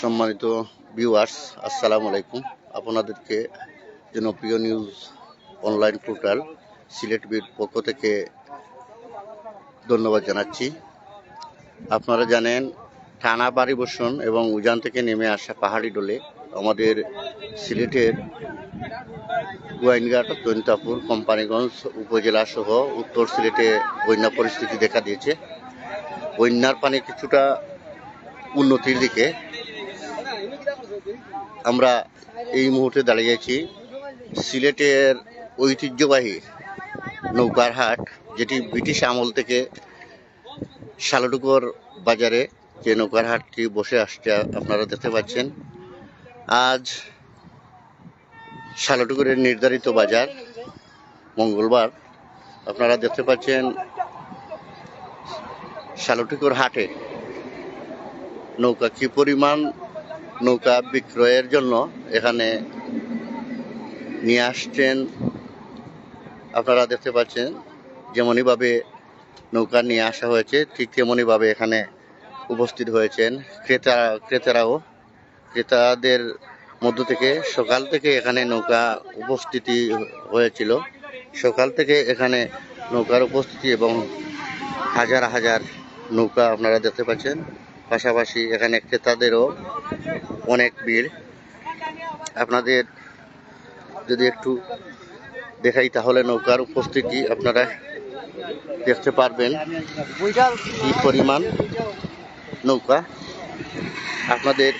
সম্মানিত ভিউয়ার্স আসসালামু আলাইকুম। আপনাদেরকে জনপ্রিয় নিউজ অনলাইন পোর্টাল সিলেট বির পক্ষ থেকে ধন্যবাদ জানাচ্ছি। আপনারা জানেন, টানা বাড়ি বর্ষণ এবং উজান থেকে নেমে আসা পাহাড়ি ডলে আমাদের সিলেটের গোয়াইনঘাট দৈন্তাপুর কোম্পানিগঞ্জ উপজেলা সহ উত্তর সিলেটে বন্যা পরিস্থিতি দেখা দিয়েছে। বন্যার পানি কিছুটা উন্নতির দিকে আমরা এই মুহূর্তে দাঁড়িয়ে আছি সিলেটের ঐতিহ্যবাহী নৌকার হাট, যেটি ব্রিটিশ আমল থেকে শালডুকর বাজারে যে নৌকার হাটটি বসে আসছে, আপনারা দেখতে পাচ্ছেন। আজ শালডুকুরের নির্ধারিত বাজার মঙ্গলবার। আপনারা দেখতে পাচ্ছেন শালটুকুর হাটে নৌকা কি পরিমাণ নৌকা বিক্রয়ের জন্য এখানে নিয়ে আসছেন। আপনারা দেখতে পাচ্ছেন যেমনইভাবে নৌকা নিয়ে আসা হয়েছে, ঠিক তেমনইভাবে এখানে উপস্থিত হয়েছেন ক্রেতা, ক্রেতারাও। ক্রেতাদের মধ্য থেকে সকাল থেকে এখানে নৌকা উপস্থিতি হয়েছিল। সকাল থেকে এখানে নৌকার উপস্থিতি এবং হাজার হাজার নৌকা আপনারা দেখতে পাচ্ছেন। পাশাপাশি এখানে ক্রেতাদেরও অনেক ভিড়। আপনাদের যদি একটু দেখাই তাহলে নৌকার উপস্থিতি আপনারা দেখতে পারবেন কি পরিমাণ নৌকা। আপনাদের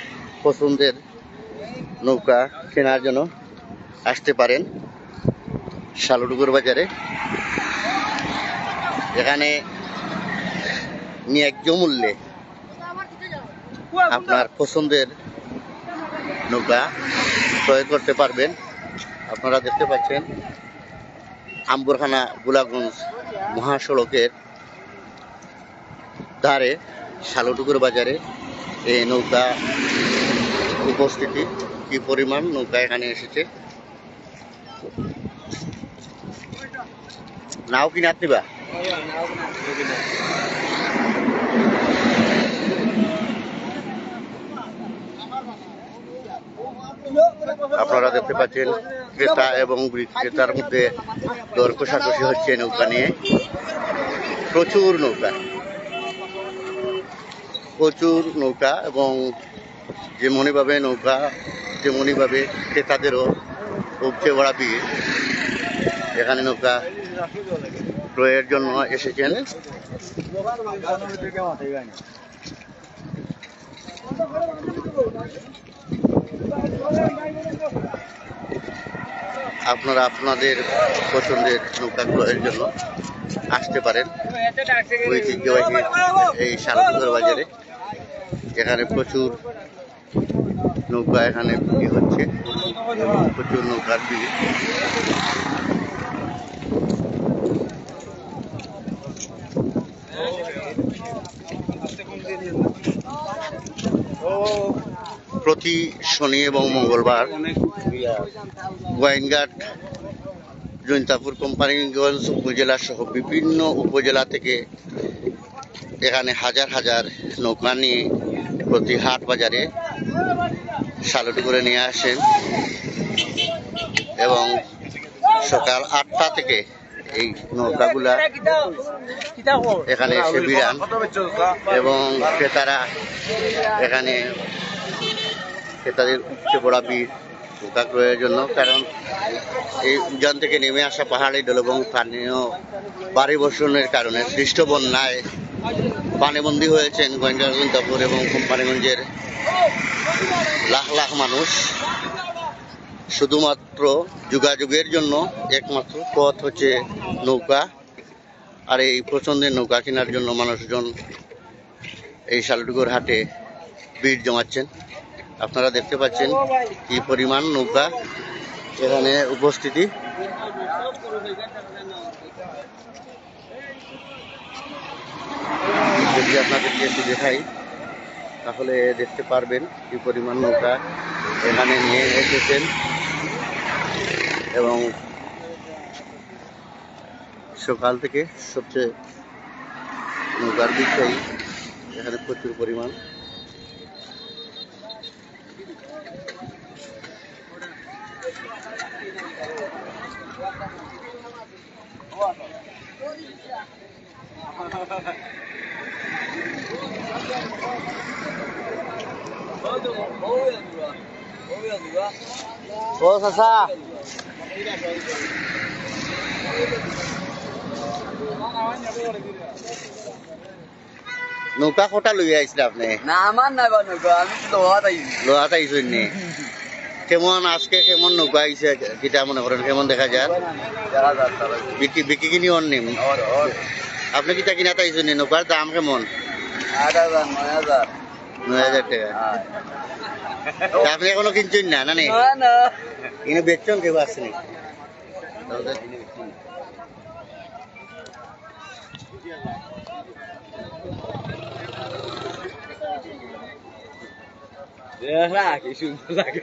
পছন্দের নৌকা কেনার জন্য আসতে পারেন শালুডুগুর বাজারে। এখানে ন্যায্য মূল্যে আপনার পছন্দের নৌকা ক্রয় করতে পারবেন। আপনারা দেখতে পাচ্ছেন আম্বরখানা গোলাগঞ্জ মহাসড়কের ধারে শালটুকুর বাজারে এই নৌকা উপস্থিতি। কি পরিমাণ নৌকা এখানে এসেছে? নাও কিনে আপনি বা আপনারা দেখতে পাচ্ছেন ক্রেতা এবং বিক্রেতার মধ্যে দর কষাকষি হচ্ছে নৌকা নিয়ে। প্রচুর নৌকা। প্রচুর নৌকা এবং যেমনইভাবে নৌকা তেমনইভাবে ক্রেতাদেরও উপচে বড়া ভিড়। এখানে নৌকা ক্রয়ের জন্য এসেছেন। আপনারা আপনাদের পছন্দের নৌকা ক্রয়ের জন্য আসতে পারেন। ঐতিহ্যবাহী এই শালপুর বাজারে। এখানে প্রচুর নৌকা এখানে বিক্রি হচ্ছে। প্রচুর নৌকার ভিড়। প্রতি শনি এবং মঙ্গলবার গোয়াইনঘাট জৈন্তাপুর কোম্পানিগঞ্জ উপজেলা সহ বিভিন্ন উপজেলা থেকে এখানে হাজার হাজার নৌকা নিয়ে প্রতি হাট বাজারে সালুটি করে নিয়ে আসেন এবং সকাল আটটা থেকে এই নৌকাগুলা এখানে এসে বিড়ান এবং ক্রেতারা এখানে ক্রেতাদের উঠছে পড়া ভিড় নৌকা ক্রয়ের জন্য, কারণ এই উজান থেকে নেমে আসা পাহাড়ি ডল এবং স্থানীয় বাড়ি বর্ষণের কারণে সৃষ্ট বন্যায় পানিবন্দী হয়েছেন গোয়েন্দাপুর এবং কোম্পানিগঞ্জের লাখ লাখ মানুষ। শুধুমাত্র যোগাযোগের জন্য একমাত্র পথ হচ্ছে নৌকা, আর এই পছন্দের নৌকা কেনার জন্য মানুষজন এই শালটুকুর হাটে ভিড় জমাচ্ছেন। আপনারা দেখতে পাচ্ছেন কি পরিমাণ নৌকা এখানে উপস্থিতি। যদি আপনাদেরকে একটু দেখাই, তাহলে দেখতে পারবেন কি পরিমাণ নৌকা এখানে নিয়ে এসেছেন এবং সকাল থেকে সবচেয়ে নৌকার বিক্রয় এখানে প্রচুর পরিমাণ। ও চাচা নৌকা কটা লই আইছিল আপনি না আমার নাই বা নৌকা আমি তো লোহাত আইছি লোহাত আইছেন নি কেমন আজকে কেমন নৌকা আইছে কিটা মনে করেন কেমন দেখা যায়? বিক্রি বিক্রি কিনি অন্য আপনি কিটা কিনা আইছেন নি? নৌকার দাম কেমন? আট হাজার নয় হাজার নয় হাজার টাকা আপনি এখনও কিনছেন না না নি? না না। কিনে বেচছেন কেউ আসছেন দেখা কি সুন্দর লাগে